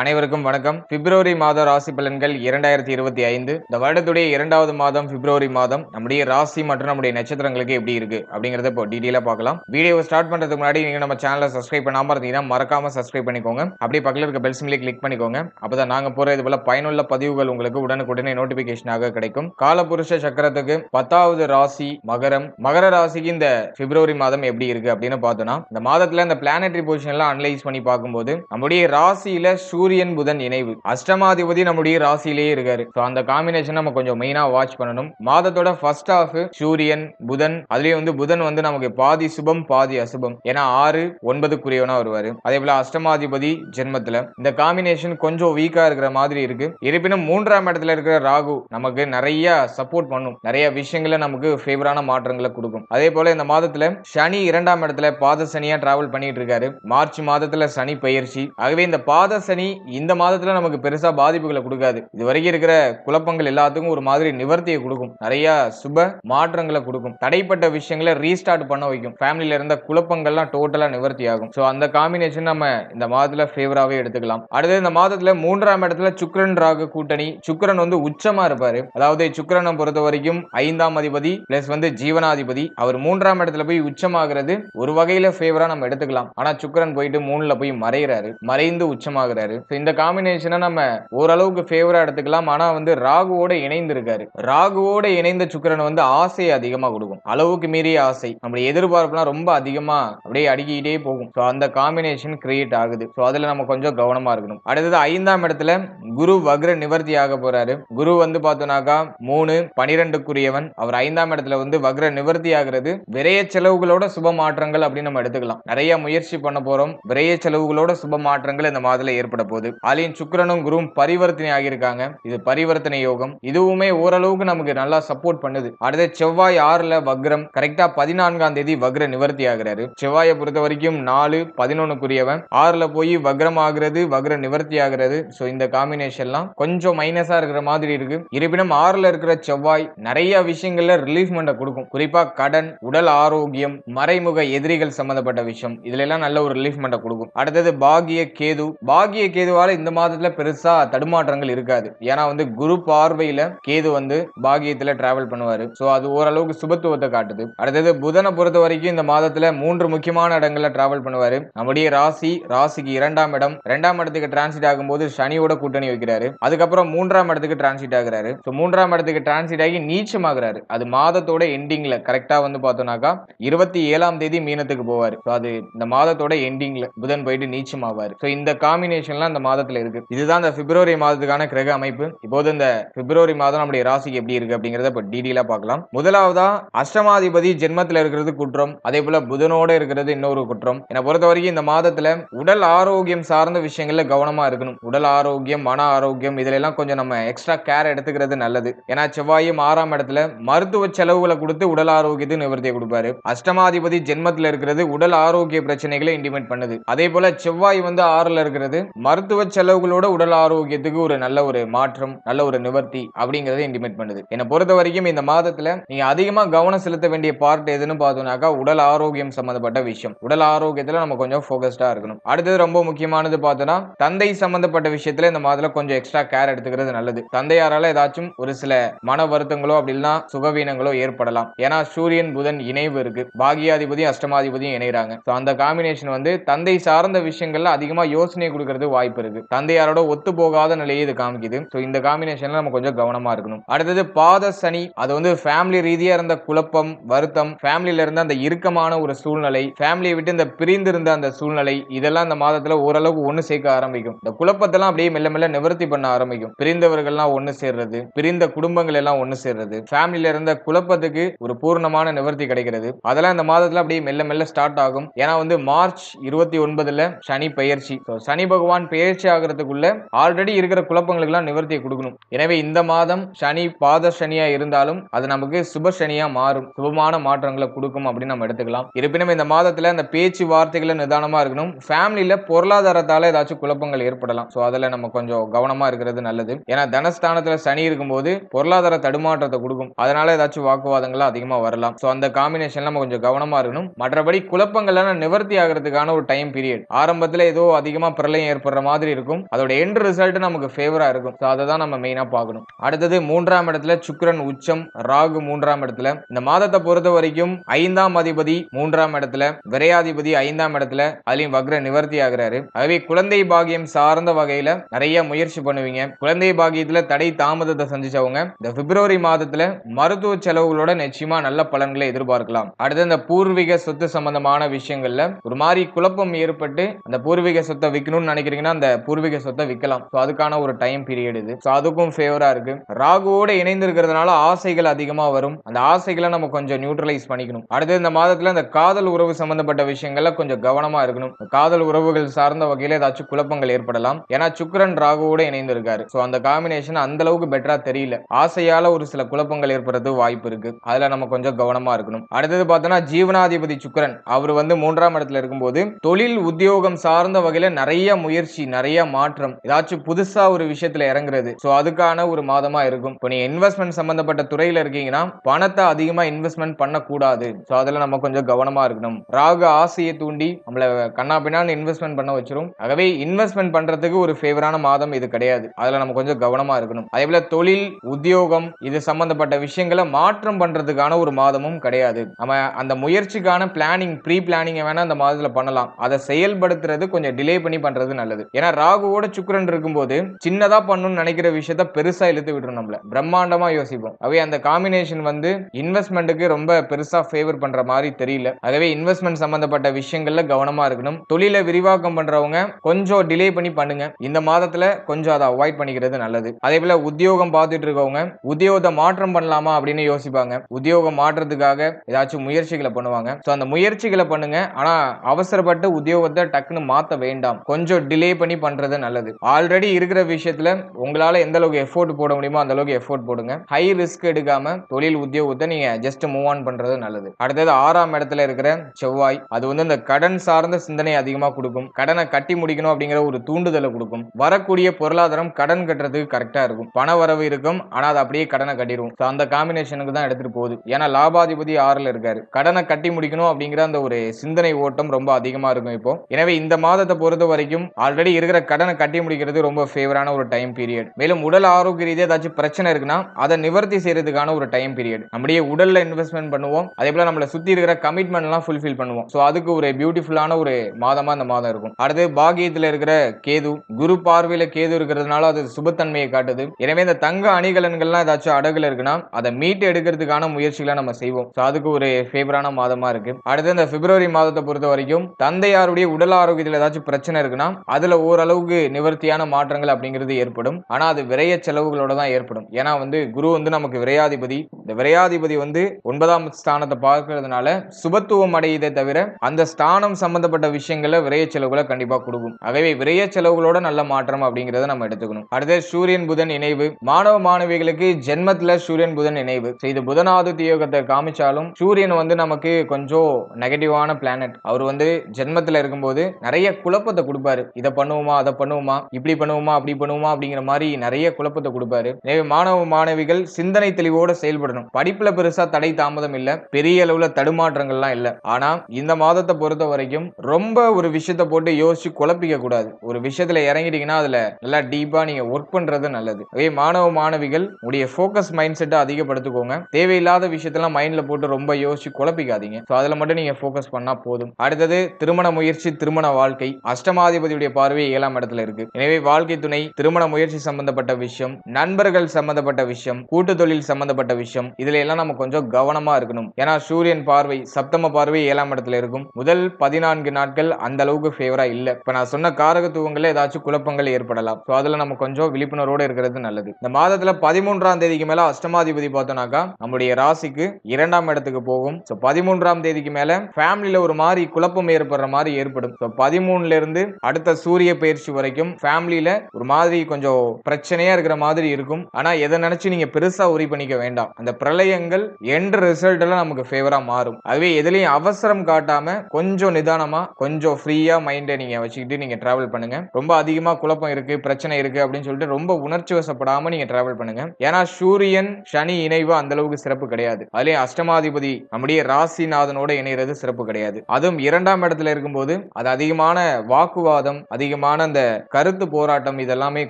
அனைவருக்கும் வணக்கம். பிப்ரவரி மாத ராசி பலன்கள் இரண்டாயிரத்தி இருபத்தி ஐந்து. இந்த வருடத்துடைய இரண்டாவது மாதம் பிப்ரவரி மாதம் நம்முடைய ராசி மற்றும் நம்முடைய நட்சத்திரங்களுக்கு எப்படி இருக்கு அப்படிங்கறத இப்போ டீடெயிலா பார்க்கலாம். வீடியோ ஸ்டார்ட் பண்றதுக்கு முன்னாடி நீங்க நம்ம சேனலை சப்ஸ்கிரைப் பண்ணாம இருந்தீங்கன்னா மறக்காம சப்ஸ்கிரைப் பண்ணிக்கோங்க. அப்படியே பக்கத்தில் இருக்க பெல் சிம்லி கிளிக் பண்ணிக்கோங்க. அப்பதான் நாங்க போற இது போல பயனுள்ள பதிவுகள் உங்களுக்கு உடனுக்குடனே நோட்டிபிகேஷனாக கிடைக்கும். காலபுருஷ சக்கரத்துக்கு பத்தாவது ராசி மகரம். மகர ராசிக்கு இந்த பிப்ரவரி மாதம் எப்படி இருக்கு அப்படின்னு பார்த்தோம்னா இந்த மாதத்துல இந்த பிளானட்டரி பொசிஷன் எல்லாம் அனலைஸ் பண்ணி பார்க்கும்போது நம்முடைய ராசியில சூரியன் புதன் இணைவு. அஷ்டமாதிபதி நம்முடைய ராசியிலேயே இருக்காரு. ஸோ அந்த காம்பினேஷன் நம்ம கொஞ்சம் மெயினா வாட்ச் பண்ணணும். மாதத்தோட ஃபர்ஸ்ட் ஹாஃப் சூரியன் புதன் அதுலயும் வந்து புதன் வந்து நமக்கு பாதி சுபம் பாதி அசுபம். ஏன்னா ஆறு ஒன்பதுக்குரியவனா வருவாரு. அதே போல அஷ்டமாதிபதி ஜென்மத்துல இந்த காம்பினேஷன் கொஞ்சம் வீக்கா இருக்கிற மாதிரி இருக்கு. இருப்பினும் மூன்றாம் இடத்துல இருக்கிற ராகு நமக்கு நிறைய சப்போர்ட் பண்ணும். நிறைய விஷயங்களை நமக்கு ஃபேவரான மாற்றங்களை கொடுக்கும். அதே போல இந்த மாதத்துல சனி இரண்டாம் இடத்துல பாத சனியா டிராவல் பண்ணிட்டு இருக்காரு. மார்ச் மாதத்துல சனி பயிற்சி ஆகவே இந்த பாத சனி இந்த மாதத்துல நமக்கு பெருசா பாதிப்புகளை கொடுக்காது. இது வரைக்கும் இருக்கிற குழப்பங்கள் எல்லாத்துக்கும் ஒரு மாதிரி நிவர்த்தியை கொடுக்கும். நிறைய சுப மாற்றங்களை கொடுக்கும். தடைப்பட்ட விஷயங்களை ரீஸ்டார்ட் பண்ண வைக்கும். ஃபேமிலியில இருந்த குழப்பங்கள்லாம் டோட்டலா நிவர்த்தி ஆகும் ஸோ அந்த காம்பினேஷன் நம்ம இந்த மாதத்துல ஃபேவராகவே எடுத்துக்கலாம். அடுத்து இந்த மாதத்துல மூன்றாம் இடத்துல சுக்கரன் ராகு கூட்டணி. சுக்கரன் வந்து உச்சமா இருப்பாரு. அதாவது சுக்கரனை பொறுத்த வரைக்கும் ஐந்தாம் அதிபதி பிளஸ் வந்து ஜீவனாதிபதி. அவர் மூன்றாம் இடத்துல போய் உச்சமாகிறது ஒரு வகையில ஃபேவரா நம்ம எடுத்துக்கலாம். ஆனா சுக்கிரன் போயிட்டு மூணுல போய் மறைகிறாரு மறைந்து உச்சமாகிறாரு. இந்த காம்பினேஷனை நம்ம ஓரளவுக்கு ஃபேவரா எடுத்துக்கலாம். ஆனா வந்து ராகுவோட இணைந்து இருக்காரு ராகுவோட இணைந்த சுக்கிரன் வந்து ஆசை அதிகமா கொடுக்கும். அளவுக்கு மீறிய ஆசை. நம்முடைய எதிர்பார்ப்புலாம் ரொம்ப அதிகமா அப்படியே அடுக்கிட்டே போகும். ஸோ அந்த காம்பினேஷன் கிரியேட் ஆகுது. ஸோ அதுல நம்ம கொஞ்சம் கவனமா இருக்கணும். அடுத்தது ஐந்தாம் இடத்துல குரு வக்ர நிவர்த்தி ஆக போறாரு. குரு வந்து பார்த்தோம்னாக்கா மூணு பனிரெண்டுக்குரியவன். அவர் ஐந்தாம் இடத்துல வந்து வக்ர நிவர்த்தி ஆகிறது விரைய செலவுகளோட சுப மாற்றங்கள் அப்படின்னு நம்ம எடுத்துக்கலாம். நிறைய முயற்சி பண்ண போறோம். விரைய செலவுகளோட சுப மாற்றங்கள் இந்த மாதத்துல ஏற்பட போது அலின் சுக்கரனும் குருவும் பரிவர்த்தனை ஆகியிருக்காங்க. இது பரிவர்த்தனை யோகம். இதுவுமே ஓரளவுக்கு நமக்கு நல்லா சப்போர்ட் பண்ணுது. அடுத்த செவ்வாய் ஆறுல வக்ரம். கரெக்டா பதினான்காம் தேதி வக்ர நிவர்த்தி ஆகிறாரு. செவ்வாயை பொறுத்த வரைக்கும் நாலு பதினொன்னுக்குரியவன். ஆறுல போய் வக்ரம் ஆகிறது வக்ர நிவர்த்தி ஆகிறது. ஸோ இந்த காம்பினேஷன்லாம் கொஞ்சம் மைனஸா இருக்கிற மாதிரி இருக்கு. இருப்பினும் ஆறுல இருக்கிற செவ்வாய் நிறைய விஷயங்கள்ல ரிலீஃப்மெண்ட்டை கொடுக்கும். குறிப்பா கடன் உடல் ஆரோக்கியம் மறைமுக எதிரிகள் சம்பந்தப்பட்ட விஷயம். இதுல எல்லாம் நல்ல ஒரு ரிலீஃப்மெண்ட்டை கொடுக்கும். அடுத்தது பாகிய கேது. பாகிய கேதுவால இந்த மாதத்துல பெருசா தடுமாற்றங்கள் இருக்காது. ஏன்னா வந்து குரு பார்வையில கேது வந்து பாகியத்துல டிராவல் பண்ணுவாரு. சோ அது ஓரளவுக்கு சுபத்துவத்தை காட்டுது. அடுத்தது புதனை பொறுத்த வரைக்கும் இந்த மாதத்துல மூன்று முக்கியமான இடங்கள்ல டிராவல் பண்ணுவாரு. நம்முடைய ராசி ராசிக்கு இரண்டாம் இடம். இரண்டாம் இடத்துக்கு டிரான்சிட் ஆகும்போது சனியோட கூட்டணி வைக்கிறாரு. அதுக்கப்புறம் மூன்றாம் இடத்துக்கு டிரான்சிட் ஆகிறாரு. ஸோ மூன்றாம் இடத்துக்கு டிரான்சிட் ஆகி நீச்சமாகிறாரு. அது மாதத்தோட எண்டிங்ல கரெக்டா வந்து பார்த்தோம்னாக்கா இருபத்தி ஏழாம் தேதி மீனத்துக்கு போவார். ஸோ அது இந்த மாதத்தோட எண்டிங்ல புதன் போயிட்டு நீச்சமாவாரு. ஸோ இந்த காம்பினேஷன்லாம் இந்த மாதத்துல இருக்கு. இதுதான் இந்த பிப்ரவரி மாதத்துக்கான கிரக அமைப்பு. இப்போது இந்த பிப்ரவரி மாதம் நம்முடைய ராசிக்கு எப்படி இருக்கு அப்படிங்கறத இப்ப டீடெயிலா பார்க்கலாம். முதலாவதா அஷ்டமாதிபதி ஜென்மத்துல இருக்கிறது குற்றம். அதே போல புதனோட இருக்கிறது இன்னொரு குற்றம். என்னை பொறுத்த வரைக்கும் இந்த மாதத்துல உடல் ஆரோக்கியம் சார்ந்த விஷயங்கள்ல கவனமா இருக்கணும். உடல் ஆரோக்கியம் மன ஆரோக்கியம் இதுல எல்லாம் கொஞ்சம் நம்ம எக்ஸ்ட்ரா கேர் எடுத்துக்கிறது நல்லது. ஏன்னா செவ்வாயும் ஆறாம் இடத்துல மருத்துவ செலவுகளை கொடுத்து உடல் ஆரோக்கியத்துக்கு நிவர்த்தியை கொடுப்பாரு. அஷ்டமாதிபதி ஜென்மத்துல இருக்கிறது உடல் ஆரோக்கிய பிரச்சனைகளை இன்டிமேட் பண்ணுது. அதே போல செவ்வாய் வந்து ஆறுல இருக்கிறது மருத்துவ செலவுகளோட உடல் ஆரோக்கியத்துக்கு ஒரு நல்ல ஒரு மாற்றம் நல்ல ஒரு நிவர்த்தி அப்படிங்கறத இன்டிமேட் பண்ணுது. என்னை பொறுத்த வரைக்கும் இந்த மாதத்துல நீங்க அதிகமா கவனம் செலுத்த வேண்டிய பார்ட் எதுன்னு பார்த்தோம்னாக்கா உடல் ஆரோக்கியம் சம்பந்தப்பட்ட விஷயம். உடல் ஆரோக்கியத்துல நம்ம கொஞ்சம் போக்கஸ்டா இருக்கணும். அடுத்தது ரொம்ப முக்கியமானது பார்த்தோம்னா தந்தை சம்பந்தப்பட்ட விஷயத்துல இந்த மாதத்துல கொஞ்சம் எக்ஸ்ட்ரா கேர் எடுத்துக்கிறது நல்லது. தந்தையாரால ஏதாச்சும் ஒரு சில மன வருத்தங்களோ அப்படி இல்லைன்னா சுகவீனங்களோ ஏற்படலாம். ஏன்னா சூரியன் புதன் இணைவு இருக்கு. பாகியாதிபதி அஷ்டமாதிபதியும் இணைகிறாங்க ஸோ அந்த காம்பினேஷன் வந்து தந்தை சார்ந்த விஷயங்கள்ல அதிகமா யோசனை கொடுக்கறது வாய்ப்பு இருக்கு. தந்தையாரோட ஒத்து போகாத நிலையை இது காமிக்குது. ஸோ இந்த காம்பினேஷன்ல நம்ம கொஞ்சம் கவனமா இருக்கணும். அடுத்தது பாத சனி. அது வந்து ஃபேமிலி ரீதியா இருந்த குழப்பம் வருத்தம் ஃபேமிலியில இருந்த அந்த இறுக்கமான ஒரு சூழ்நிலை ஃபேமிலியை விட்டு இந்த பிரிந்திருந்த அந்த சூழ்நிலை இதெல்லாம் இந்த மாதத்துல ஓரளவுக்கு ஒன்று சேர்க்க ஆரம்பிக்கும். இந்த குழப்பத்தெல்லாம் அப்படியே மெல்ல மெல்ல நிவர்த்தி பண்ண ஆரம்பிக்கும். பிரிந்தவர்கள்லாம் ஒன்று சேர்றது பிரிந்த குடும்பங்கள் எல்லாம் ஒன்று சேர்றது ஃபேமிலியில இருந்த குழப்பத்துக்கு ஒரு பூர்ணமான நிவர்த்தி கிடைக்கிறது. அதெல்லாம் இந்த மாதத்துல அப்படியே மெல்ல மெல்ல ஸ்டார்ட் ஆகும். ஏன்னா வந்து மார்ச் இருபத்தி ஒன்பதுல சனி பெயர்ச்சி. சனி பகவான் பெயர்ச்சி ஆகிறதுக்குள்ள ஆல்ரெடி இருக்கிற குழப்பங்களுக்கு எல்லாம் நிவர்த்தியை கொடுக்கணும். எனவே இந்த மாதம் சனி பாத சனியா இருந்தாலும் அது நமக்கு சுப சனியா மாறும். சுபமான மாற்றங்களை கொடுக்கும் அப்படின்னு நம்ம எடுத்துக்கலாம். இருப்பினும் இந்த மாதத்துல இந்த பேச்சு வார்த்தைகளை நிதானமா இருக்கணும். ஃபேமிலியில பொருளாதாரத்தால ஏதாச்சும் குழப்பங்கள் ஏற்படலாம். ஸோ அதில் நம்ம கொஞ்சம் கவனமா இருக்கிறது நல்லது. ஏன்னா தனஸ்தானத்துல சனி இருக்கும்போது பொருளாதார தடுமாற்றத்தை கொடுக்கும். அதனால ஏதாச்சும் வாக்குவாதங்கள் அதிகமா வரலாம். ஸோ அந்த காம்பினேஷன் நம்ம கொஞ்சம் கவனமா இருக்கணும். மற்றபடி குழப்பங்கள்லாம் நிவர்த்தி ஆகிறதுக்கான ஒரு டைம் பீரியட் ஆரம்பத்தில் ஏதோ அதிகமா பிரளயம் ஏற்படுற மாதிரி இருக்கும். அதோட எண்ட் ரிசல்ட் நமக்கு ஃபேவரா இருக்கும். ஸோ அதை தான் நம்ம மெயினா பார்க்கணும். அடுத்தது மூன்றாம் இடத்துல சுக்கரன் உச்சம் ராகு மூன்றாம் இடத்துல. இந்த மாதத்தை பொறுத்த வரைக்கும் ஐந்தாம் அதிபதி மூன்றாம் இடத்துல விரையாதிபதி ஐந்தாம் இடத்துல அதுலயும் வக்ர நிவர்த்தி ஆகிறாரு. ஆகவே குழந்தை பாகியம் சார்ந்த வகையில நிறைய முயற்சி பண்ணுவீங்க. குழந்தை பாகியத்துல தடை தாமதத்தை சந்திச்சவங்க இந்த பிப்ரவரி மாதத்துல மருத்துவ செலவுகளோட நிச்சயமா நல்ல பலன்களை எதிர்பார்க்கலாம். அடுத்து இந்த பூர்வீக சொத்து சம்பந்தமான விஷயங்கள்ல ஒரு மாதிரி குழப்பம் ஏற்பட்டு அந்த பூர்வீக சொத்தை விற்கணும்னு நினைக்கிறீங்க பார்த்தீங்கன்னா அந்த பூர்வீக சொத்தை விற்கலாம். ஸோ அதுக்கான ஒரு டைம் பீரியட் இது. ஸோ அதுக்கும் ஃபேவரா இருக்கு. ராகுவோட இணைந்து இருக்கிறதுனால ஆசைகள் அதிகமா வரும். அந்த ஆசைகளை நம்ம கொஞ்சம் நியூட்ரலைஸ் பண்ணிக்கணும். அடுத்து இந்த மாதத்துல இந்த காதல் உறவு சம்பந்தப்பட்ட விஷயங்கள்ல கொஞ்சம் கவனமா இருக்கணும். காதல் உறவுகள் சார்ந்த வகையில ஏதாச்சும் குழப்பங்கள் ஏற்படலாம். ஏன்னா சுக்கரன் ராகுவோட இணைந்திருக்காரு. ஸோ அந்த காம்பினேஷன் அந்த அளவுக்கு பெட்டரா தெரியல. ஆசையால ஒரு சில குழப்பங்கள் ஏற்படுறது வாய்ப்பு இருக்கு. அதுல நம்ம கொஞ்சம் கவனமா இருக்கணும். அடுத்தது பார்த்தோம்னா ஜீவனாதிபதி சுக்கரன். அவர் வந்து மூன்றாம் இடத்துல இருக்கும்போது தொழில் உத்தியோகம் சார்ந்த வகையில நிறைய முயற்சி நிறைய மாற்றம் ஏதாச்சும் புதுசா ஒரு விஷயத்துல இறங்குறது ஸோ அதுக்கான ஒரு மாதமா இருக்கும். இப்போ நீ இன்வெஸ்ட்மெண்ட் சம்பந்தப்பட்ட துறையில இருக்கீங்கன்னா பணத்தை அதிகமா இன்வெஸ்ட்மெண்ட் பண்ணக்கூடாது. ஸோ அதுல நம்ம கொஞ்சம் கவனமா இருக்கணும். ராகு ஆசையை தூண்டி நம்மள கண்ணா பின்னான்னு இன்வெஸ்ட்மெண்ட் பண்ண வச்சிரும். ஆகவே இன்வெஸ்ட்மெண்ட் பண்றதுக்கு ஒரு ஃபேவரான மாதம் இது கிடையாது. அதுல நம்ம கொஞ்சம் கவனமா இருக்கணும். அதே போல தொழில் உத்தியோகம் இது சம்பந்தப்பட்ட விஷயங்களை மாற்றம் பண்றதுக்கான ஒரு மாதமும் கிடையாது. நம்ம அந்த முயற்சிக்கான பிளானிங் ப்ரீ பிளானிங்கை வேணா அந்த மாதத்துல பண்ணலாம். அதை செயல்படுத்துறது கொஞ்சம் டிலே பண்ணி பண்றது நல்லது. ஏன்னா ராகுவோட சுக்கரன் இருக்கும்போது சின்னதா பண்ணணும்னு நினைக்கிற விஷயத்த பெருசா இழுத்து விட்டுரும் நம்மள. பிரம்மாண்டமா யோசிப்போம். அவை அந்த காம்பினேஷன் வந்து இன்வெஸ்ட்மெண்ட்டுக்கு ரொம்ப பெருசா ஃபேவர் பண்ற மாதிரி தெரியல. ஆகவே இன்வெஸ்ட்மெண்ட் சம்பந்தப்பட்ட விஷயங்கள்ல கவனமா இருக்கணும். தொழிலை விரிவாக்கம் பண்றவங்க கொஞ்சம் டிலே பண்ணி பண்ணுங்க. இந்த மாதத்துல கொஞ்சம் அதை அவாய்ட் பண்ணிக்கிறது நல்லது. அதே போல உத்தியோகம் பார்த்துட்டு இருக்கவங்க உத்தியோகத்தை மாற்றம் பண்ணலாமா அப்படின்னு யோசிப்பாங்க. உத்தியோகம் மாற்றத்துக்காக ஏதாச்சும் முயற்சிகளை பண்ணுவாங்க. ஸோ அந்த முயற்சிகளை பண்ணுங்க. ஆனா அவசரப்பட்டு உத்தியோகத்தை டக்குன்னு மாத்த வேண்டாம். கொஞ்சம் டிலே பண்ணி பண்றது நல்லது. ஆல்ரெடி இருக்கிற விஷயத்துல உங்களால எந்த அளவுக்கு எஃபோர்ட் போட முடியுமோ அந்த அளவுக்கு எஃபோர்ட் போடுங்க. ஹை ரிஸ்க் எடுக்காம தொழில் உத்தியோகத்தை நீங்க ஜஸ்ட் மூவ் ஆன் பண்றது நல்லது. அடுத்தது ஆறாம் இடத்துல இருக்கிற செவ்வாய் அது வந்து இந்த கடன் சார்ந்த சிந்தனை அதிகமா கொடுக்கும். கடனை கட்டி முடிக்கணும் அப்படிங்கிற ஒரு தூண்டுதலை கொடுக்கும். வரக்கூடிய பொருளாதாரம் கடன் கட்டுறதுக்கு கரெக்டா இருக்கும். பண வரவு இருக்கும் ஆனா அது அப்படியே கடனை கட்டிடும் ஸோ அந்த காம்பினேஷனுக்கு தான் எடுத்துட்டு போகுது. ஏன்னா லாபாதிபதி ஆறுல இருக்காரு. கடனை கட்டி முடிக்கணும் அப்படிங்கிற அந்த ஒரு சிந்தனை ஓட்டம் ரொம்ப அதிகமா இருக்கும் இப்போ. எனவே இந்த மாதத்தை பொறுத்த வரைக்கும் ஆல்ரெடி இருக்கிற கடனை கட்டி முடிக்கிறது ரொம்ப ஃபேவரான ஒரு டைம் பீரியட் மேலும் உடல் ஆரோக்கிய ரீதியாக ஏதாச்சும் பிரச்சனை இருக்குன்னா அதை நிவர்த்தி செய்யறதுக்கான ஒரு டைம் பீரியட் நம்முடைய உடல்ல இன்வெஸ்ட்மெண்ட் பண்ணுவோம். அதே போல நம்மளை சுத்தி இருக்கிற கமிட்மெண்ட் எல்லாம் ஃபுல்ஃபில் பண்ணுவோம். ஸோ அதுக்கு ஒரு பியூட்டிஃபுல்லான ஒரு மாதமா இந்த மாதம் இருக்கும். அடுத்து பாகியத்தில் இருக்கிற கேது குரு பார்வையில கேது இருக்கிறதுனால அது சுபத்தன்மையை காட்டுது. எனவே இந்த தங்க அணிகலன்கள்லாம் ஏதாச்சும் அடகுல இருக்குன்னா அதை மீட்டு எடுக்கிறதுக்கான முயற்சிகளை நம்ம செய்வோம். ஸோ அதுக்கு ஒரு ஃபேவரான மாதமா இருக்கு. அடுத்து இந்த பிப்ரவரி மாதத்தை பொறுத்த வரைக்கும் தந்தையாருடைய உடல் ஆரோக்கியத்தில் ஏதாச்சும் பிரச்சனை இருக்குன்னா அதுல ஓரளவுக்கு நிவர்த்தியான மாற்றங்கள் அப்படிங்கிறது ஏற்படும். ஆனா அது விரைய செலவுகளோட தான் ஏற்படும். ஏன்னா வந்து குரு வந்து நமக்கு விரையாதிபதி. இந்த விரையாதிபதி வந்து ஒன்பதாம் ஸ்தானத்தை பார்க்கறதுனால சுபத்துவம் அடையுதே தவிர அந்த ஸ்தானம் சம்பந்தப்பட்ட விஷயங்களை விரைய செலவுகளை கண்டிப்பா கொடுக்கும். ஆகவே விரைய செலவுகளோட நல்ல மாற்றம் அப்படிங்கிறத நம்ம எடுத்துக்கணும். அடுத்த சூரியன் புதன் இணைவு. மாணவ மாணவிகளுக்கு ஜென்மத்துல சூரியன் புதன் இணைவு. இது புதனாதித்ய யோகத்தை காமிச்சாலும் சூரியன் வந்து நமக்கு கொஞ்சம் நெகட்டிவான பிளானட் அவர் வந்து ஜென்மத்துல இருக்கும்போது நிறைய குழப்பத்தை கொடுப்பாரு. இதை பண்ணுவோமா அதை பண்ணுவோமா இப்படி பண்ணுவோமா அப்படி பண்ணுவோமா அப்படிங்கிற மாதிரி நிறைய குழப்பத்தை கொடுப்பாரு. எனவே மாணவ மாணவிகள் சிந்தனை தெளிவோட செயல்படணும். படிப்புல பெருசா தடை தாமதம் இல்ல பெரிய அளவுல தடுமாற்றங்கள்லாம் இல்ல. ஆனா இந்த மாதத்தை பொறுத்த வரைக்கும் ரொம்ப ஒரு விஷயத்த போட்டு யோசிச்சு குழப்பிக்க கூடாது. ஒரு விஷயத்துல இறங்கிட்டீங்கன்னா அதுல நல்லா டீப்பா நீங்க ஒர்க் பண்றது நல்லது. அதே மாணவ மாணவிகள் உடைய ஃபோக்கஸ் மைண்ட் செட்டை அதிகப்படுத்திக்கோங்க. தேவையில்லாத விஷயத்தெல்லாம் மைண்ட்ல போட்டு ரொம்ப யோசிச்சு குழப்பிக்காதீங்க. ஸோ அதுல மட்டும் நீங்க ஃபோக்கஸ் பண்ணா போதும். அடுத்தது திருமண முயற்சி திருமண வாழ்க்கை. அஷ்டமாதிபதியுடைய பார்வை ஏழாம் இடத்துல இருக்கு. எனவே வாழ்க்கை துணை திருமண முயற்சி சம்பந்தப்பட்ட விஷயம் நண்பர்கள் சம்பந்தப்பட்ட விஷயம் கூட்டு தொழில் சம்பந்தப்பட்ட விஷயம் இதுல எல்லாம் நம்ம கொஞ்சம் கவனமா இருக்கணும். ஏன்னா சூரியன் பார்வை சப்தம பார்வை ஏழாம் இடத்துல இருக்கும். முதல் பதினான்கு நாட்கள் அந்த அளவுக்கு ஃபேவரா இல்ல. இப்ப நான் சொன்ன காரகத்துவங்கள்ல ஏதாச்சும் குழப்பங்கள் ஏற்படலாம். ஸோ அதுல நம்ம கொஞ்சம் விழிப்புணர்வோட இருக்கிறது நல்லது. இந்த மாதத்துல பதிமூன்றாம் தேதிக்கு மேல அஷ்டமாதிபதி பார்த்தோம்னாக்கா நம்முடைய ராசிக்கு இரண்டாம் இடத்துக்கு போகும். ஸோ பதிமூன்றாம் தேதிக்கு மேல ஃபேமிலியில ஒரு மாதிரி குழப்பம் ஏற்படுற மாதிரி ஏற்படும். ஸோ பதிமூணுல இருந்து அடுத்த சூரிய பயிற்சி வரைக்கும் ஃபேமிலியில ஒரு மாதிரி கொஞ்சம் பிரச்சனையா இருக்கிற மாதிரி இருக்கும். ஆனா எதை நினைச்சு நீங்க பெருசா உரி பண்ணிக்க வேண்டாம். அந்த பிரளயங்கள் என்ற ரிசல்ட் எல்லாம் நமக்கு ஃபேவரா மாறும். அதுவே எதுலையும் அவசரம் காட்டாம கொஞ்சம் நிதானமா கொஞ்சம் ஃப்ரீயா மைண்டை நீங்க வச்சுக்கிட்டு நீங்க டிராவல் பண்ணுங்க. ரொம்ப அதிகமா குழப்பம் இருக்கு பிரச்சனை இருக்கு அப்படின்னு சொல்லிட்டு ரொம்ப உணர்ச்சி வசப்படாம நீங்க டிராவல் பண்ணுங்க. ஏன்னா சூரியன் சனி இணைவு அந்த அளவுக்கு சிறப்பு கிடையாது. அதுலயும் அஷ்டமாதிபதி நம்முடைய ராசிநாதனோட இணைகிறது சிறப்பு கிடையாது. அதுவும் இரண்டாம் இடத்துல இருக்கும்போது அது அதிகமான வாக்குவாதம் அதிக அதிகமான அந்த கருத்து போராட்டம் இதெல்லாமே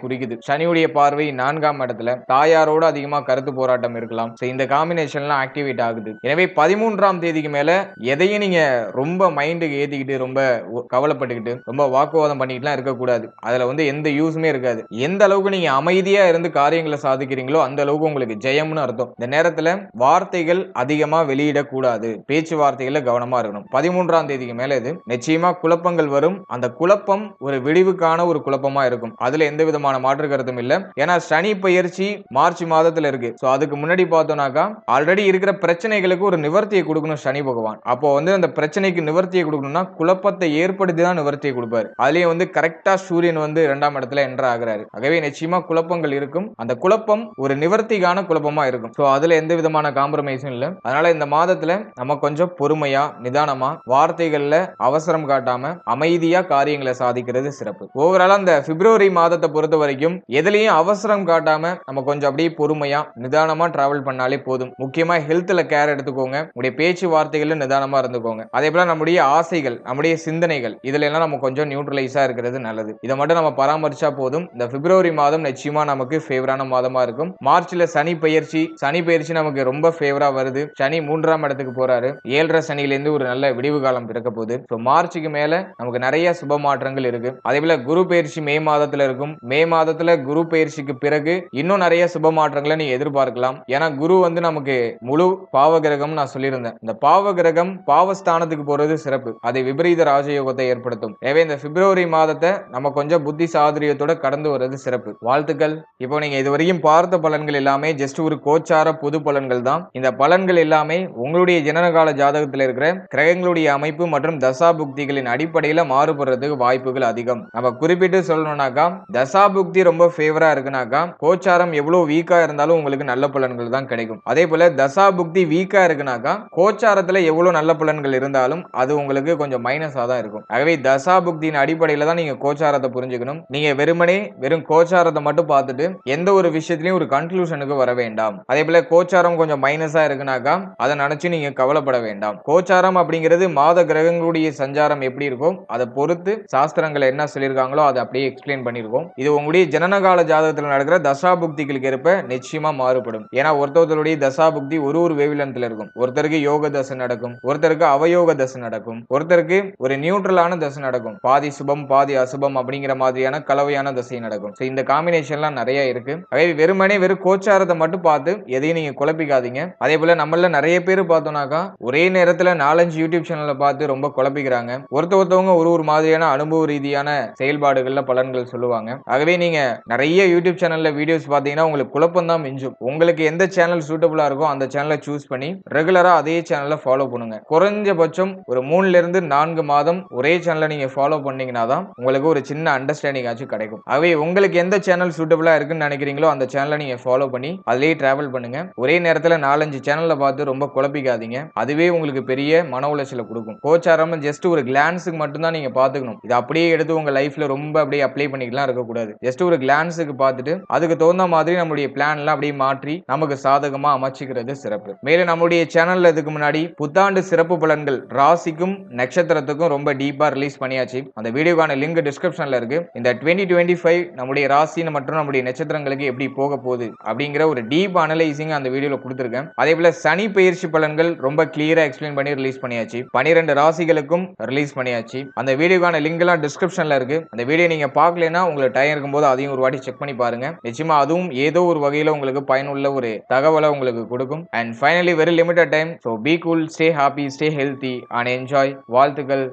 குறிக்குது. சனியுடைய பார்வை நான்காம் இடத்துல தாயாரோட அதிகமா கருத்து போராட்டம் இருக்கலாம். ஸோ இந்த காம்பினேஷன்லாம் ஆக்டிவேட் ஆகுது. எனவே பதிமூன்றாம் தேதிக்கு மேல எதையும் நீங்க ரொம்ப மைண்டுக்கு ஏத்திக்கிட்டு ரொம்ப கவலைப்பட்டுக்கிட்டு ரொம்ப வாக்குவாதம் பண்ணிக்கிட்டுலாம் இருக்கக்கூடாது. அதுல வந்து எந்த யூஸுமே இருக்காது. எந்த அளவுக்கு நீங்க அமைதியா இருந்து காரியங்களை சாதிக்கிறீங்களோ அந்த அளவுக்கு உங்களுக்கு ஜெயம்னு அர்த்தம். இந்த நேரத்துல வார்த்தைகள் அதிகமா வெளியிடக்கூடாது. பேச்சுவார்த்தைகள்ல கவனமா இருக்கணும். பதிமூன்றாம் தேதிக்கு மேல இது நிச்சயமா குழப்பங்கள் வரும். அந்த குழப்பம் ஒரு விடிவுக்கான ஒரு குழப்பமா இருக்கும். அதுல எந்த விதமான மாற்று கருத்தும் இல்ல. ஏன்னா சனி பயிற்சி மார்ச் மாதத்துல இருக்கு. சோ அதுக்கு முன்னாடி பார்த்தோம்னாக்கா ஆல்ரெடி இருக்கிற பிரச்சனைகளுக்கு ஒரு நிவர்த்தியை கொடுக்கணும் சனி பகவான். அப்போ வந்து அந்த பிரச்சனைக்கு நிவர்த்தியை கொடுக்கணும்னா குழப்பத்தை ஏற்படுத்தி தான் நிவர்த்தியை கொடுப்பாரு. அதுலயே வந்து கரெக்டா சூரியன் வந்து இரண்டாம் இடத்துல என்டர் ஆகிறாரு. ஆகவே நிச்சயமா குழப்பங்கள் இருக்கும். அந்த குழப்பம் ஒரு நிவர்த்திக்கான குழப்பமா இருக்கும். சோ அதுல எந்த விதமான காம்ப்ரமைஸும் இல்ல. அதனால இந்த மாதத்துல நம்ம கொஞ்சம் பொறுமையா நிதானமா வார்த்தைகள்ல அவசரம் காட்டாம அமைதியா காரியங்களை சாதிக்கிறது சிறப்பு. ஓவராலா அந்த பிப்ரவரி மாதத்தை பொறுத்த வரைக்கும் எதுலையும் அவசரம் காட்டாம நம்ம கொஞ்சம் அப்படியே பொறுமையா நிதானமா டிராவல் பண்ணாலே போதும். முக்கியமா ஹெல்த்ல கேர் எடுத்துக்கோங்க. உங்களுடைய பேச்சு வார்த்தைகளும் நிதானமா இருந்துக்கோங்க. அதே போல நம்முடைய ஆசைகள் நம்முடைய சிந்தனைகள் இதுல எல்லாம் நம்ம கொஞ்சம் நியூட்ரலைஸா இருக்கிறது நல்லது. இதை மட்டும் நம்ம பராமரிச்சா போதும். இந்த பிப்ரவரி மாதம் நிச்சயமா நமக்கு ஃபேவரான மாதமா இருக்கும். மார்ச்ல சனி பயிற்சி சனி பயிற்சி நமக்கு ரொம்ப ஃபேவரா வருது. சனி மூன்றாம் இடத்துக்கு போறாரு. ஏழரை சனியிலேருந்து ஒரு நல்ல விடிவு காலம் பிறக்க போகுது. ஸோ மார்ச்சுக்கு மேல நமக்கு நிறைய சுப மாற்றங்கள் இருக்கு. அதே போல குரு பயிற்சி மே மாதத்துல இருக்கும். மே மாதத்துல குரு பயிற்சிக்கு பிறகு இன்னும் நிறைய சுப மாற்றங்களை நீ எதிர்பார்க்கலாம். ஏன்னா குரு வந்து நமக்கு முழு பாவ கிரகம் நான் சொல்லியிருந்தேன். இந்த பாவ கிரகம் பாவஸ்தானத்துக்கு போறது சிறப்பு. அதை விபரீத ராஜயோகத்தை ஏற்படுத்தும். எனவே இந்த பிப்ரவரி மாதத்தை நம்ம கொஞ்சம் புத்தி சாதுரியத்தோட கடந்து வர்றது சிறப்பு. வாழ்த்துக்கள். இப்போ நீங்க இதுவரையும் பார்த்த பலன்கள் எல்லாமே ஜஸ்ட் ஒரு கோச்சார பொது பலன்கள் தான். இந்த பலன்கள் எல்லாமே உங்களுடைய ஜனனகால ஜாதகத்தில் இருக்கிற கிரகங்களுடைய அமைப்பு மற்றும் தசா புக்திகளின் அடிப்படையில் மாறுபடுறதுக்கு வாய்ப்புகள் அதிகம். நம்ம குறிப்பிட்டு சொல்லணும்னாக்கா தசாபுக்தி ரொம்ப ஃபேவரா இருக்குனாக்கா கோச்சாரம் எவ்வளவு வீக்கா இருந்தாலும் உங்களுக்கு நல்ல பலன்கள் தான் கிடைக்கும். அதே போல தசாபுக்தி வீக்கா இருக்குனாக்கா கோச்சாரத்துல எவ்வளவு நல்ல பலன்கள் இருந்தாலும் அது உங்களுக்கு கொஞ்சம் மைனஸா தான் இருக்கும். ஆகவே தசாபுக்தியின் அடிப்படையில தான் நீங்க கோச்சாரத்தை புரிஞ்சுக்கணும். நீங்க வெறுமனே வெறும் கோச்சாரத்தை மட்டும் பார்த்துட்டு எந்த ஒரு விஷயத்திலையும் ஒரு கன்க்ளூஷனுக்கு வர வேண்டாம். அதே போல கோச்சாரம் கொஞ்சம் மைனஸா இருக்குனாக்கா அதை நினைச்சு நீங்க கவலைப்பட வேண்டாம். கோச்சாரம் அப்படிங்கிறது மாத கிரகங்களுடைய சஞ்சாரம் எப்படி இருக்கும் அதை பொறுத்து சாஸ்திரங்கள் என்ன சொல்லியிருக்காங்களோ அதை அப்படியே எக்ஸ்பிளைன் பண்ணியிருக்கோம். இது உங்களுடைய ஜனனகால ஜாதகத்தில் நடக்கிற தசா புக்திகளுக்கு ஏற்ப நிச்சயமா மாறுபடும். ஏன்னா ஒருத்தருடைய தசாபுக்தி ஒரு ஒரு வேவிலனத்தில் இருக்கும். ஒருத்தருக்கு யோக தசை நடக்கும். ஒருத்தருக்கு அவயோக தசை நடக்கும். ஒருத்தருக்கு ஒரு நியூட்ரலான தசை நடக்கும். பாதி சுபம் பாதி அசுபம் அப்படிங்கிற மாதிரியான கலவையான தசை நடக்கும். ஸோ இந்த காம்பினேஷன்லாம் நிறைய இருக்கு. அதே வெறுமனே வெறும் கோச்சாரத்தை மட்டும் பார்த்து எதையும் நீங்க குழப்பிக்காதீங்க. அதே போல நம்மள நிறைய பேர் பார்த்தோம்னாக்கா ஒரே நேரத்துல நாலஞ்சு யூடியூப் சேனலை பார்த்து ரொம்ப குழப்பிக்கிறாங்க. ஒருத்த ஒருத்தவங்க ஒரு ஒரு மாதிரியான அனுபவ ரீதியான செயல்பாடுகள்ல பலன்கள் சொல்லுவாங்க. ஆகவே நீங்க நிறைய யூடியூப் சேனல்ல வீடியோஸ் பார்த்தீங்கன்னா உங்களுக்கு குழப்பம் தான் மிஞ்சும். உங்களுக்கு எந்த சேனல் சூட்டபுளா இருக்கோ அந்த சேனலை சூஸ் பண்ணி ரெகுலரா அதே சேனலை ஃபாலோ பண்ணுங்க. குறைஞ்சபட்சம் ஒரு மூணுல இருந்து நான்கு மாதம் ஒரே சேனலை நீங்க ஃபாலோ பண்ணீங்கன்னா தான் உங்களுக்கு ஒரு சின்ன அண்டர்ஸ்டாண்டிங் ஆச்சு கிடைக்கும். ஆகவே உங்களுக்கு எந்த சேனல் சூட்டபுளா இருக்குன்னு நினைக்கிறீங்களோ அந்த சேனலை நீங்க ஃபாலோ பண்ணி அதுலேயே டிராவல் பண்ணுங்க. ஒரே நேரத்தில் நாலஞ்சு சேனல்ல பார்த்து ரொம்ப குழப்பிக்காதீங்க. அதுவே உங்களுக்கு பெரிய மன உளைச்சலை கொடுக்கும். கோச்சாரம் ஜஸ்ட் ஒரு கிளான்ஸுக்கு மட்டும்தான் நீங்க பாத்துக்கணும் இது அப்படியே எடுத்து உங்க லைஃப்ல ரொம்ப அப்படியே அப்ளை பண்ணிக்கலாம் இருக்கக்கூடாது. ஜஸ்ட் ஒரு கிளான்ஸுக்கு பார்த்துட்டு அதுக்கு தகுந்த மாதிரி நம்மளுடைய பிளான் எல்லாம் அப்படியே மாற்றி நமக்கு சாதகமா அமைச்சிக்கிறது சிறப்பு. மேலும் நம்மளுடைய சேனல்ல இதுக்கு முன்னாடி புத்தாண்டு சிறப்பு பலன்கள் ராசிக்கும் நட்சத்திரத்துக்கும் ரொம்ப டீப்பா ரிலீஸ் பண்ணியாச்சு. அந்த வீடியோக்கான லிங்க் டிஸ்கிரிப்ஷன்ல இருக்கு. இந்த டுவெண்ட்டி டுவெண்ட்டி ஃபைவ் நம்முடைய ராசி மற்றும் நம்முடைய நட்சத்திரங்களுக்கு எப்படி போக போகுது அப்படிங்கிற ஒரு டீப் அனலைசிங் அந்த வீடியோல கொடுத்துருக்கேன். அதே போல சனி பயிற்சி பலன்கள் ரொம்ப கிளியரா எக்ஸ்பிளைன் பண்ணி ரிலீஸ் பண்ணியாச்சு. பனிரெண்டு ராசிகளுக்கும் ரிலீஸ் பண்ணியாச்சு. அந்த வீடியோக்கான லிங்க் எல்லாம் டிஸ்கிரிப்ஷன்ல இருக்கு. அந்த வீடியோ நீங்க பார்க்கலன்னா உங்களுக்கு டைம் இருக்கும்போது அதையும் ஒரு வாட்டி செக் பண்ணி பாருங்க. நிச்சயமாக அதுவும் ஏதோ ஒரு வகையில் உங்களுக்கு பயனுள்ள ஒரு தகவலை உங்களுக்கு கொடுக்கும். And finally very limited time so be cool stay happy stay healthy and enjoy வாழ்த்துக்கள்.